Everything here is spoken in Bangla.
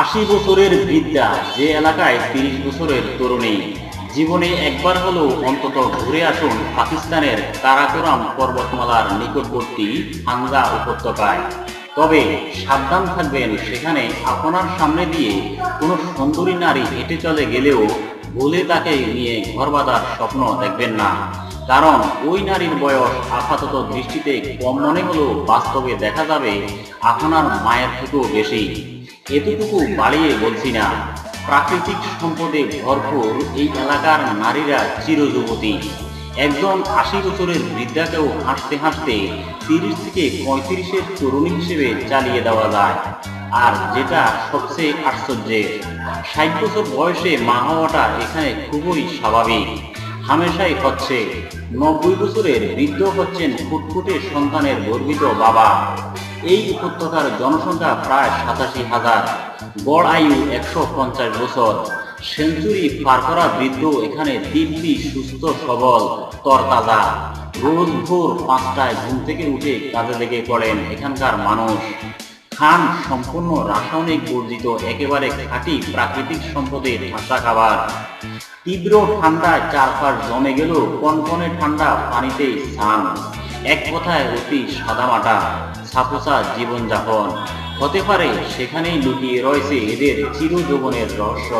আশি বছরের বৃদ্ধা যে এলাকায় তিরিশ বছরের তরুণী। জীবনে একবার হলেও অন্তত ঘুরে আসুন পাকিস্তানের কারাকোরাম পর্বতমালার নিকটবর্তী হাঙ্গা উপত্যকায়। তবে সাবধান থাকবেন সেখানে আপনার সামনে দিয়ে কোনো সুন্দরী নারী হেঁটে চলে গেলেও ভুলে তাকে নিয়ে ঘর বাঁধার স্বপ্ন দেখবেন না। কারণ ওই নারীর বয়স আপাতত দৃষ্টিতে কম মনে হলেও বাস্তবে দেখা যাবে আপনার মায়ের থেকেও বেশি। এতটুকু বাড়িয়ে বলছি না। প্রাকৃতিক সম্পদে ভরপুর এই এলাকার নারীরা চিরযুবতী। একজন আশি বছরের বৃদ্ধাকেও হাসতে হাসতে তিরিশ থেকে পঁয়ত্রিশের তরুণী হিসেবে চালিয়ে দেওয়া যায়। আর যেটা সবচেয়ে আশ্চর্যের, ষাট বছর বয়সে মা হওয়াটা এখানে খুবই স্বাভাবিক। হামেশাই হচ্ছে, নব্বই বছরের বৃদ্ধ হচ্ছেন ফুটফুটে সন্তানের গর্বিত বাবা। এই উপত্যকার জনসংখ্যা প্রায় সাতাশি হাজার। গড় আয়ু একশো পঞ্চাশ বছর। সেঞ্চুরি পার করা বৃদ্ধ এখানে দিব্যি, সুস্থ, সবল, তরতাজা। রোজ ভোর পাঁচটায় ঘুম থেকে উঠে কাজে লেগে পড়েন এখানকার মানুষ। খান সম্পূর্ণ রাসায়নিক বর্জিত, একেবারে খাঁটি প্রাকৃতিক সম্পদের ঠাসা খাবার। তীব্র ঠান্ডায় চারপাশ জমে গেল কনকনে ঠান্ডা পানিতেই স্নান। এক কথায় অতি সাদামাটা সাপোসা জীবনযাপন। হতে পারে সেখানেই লুকিয়ে রয়েছে এদের চিরযৌবনের রহস্য।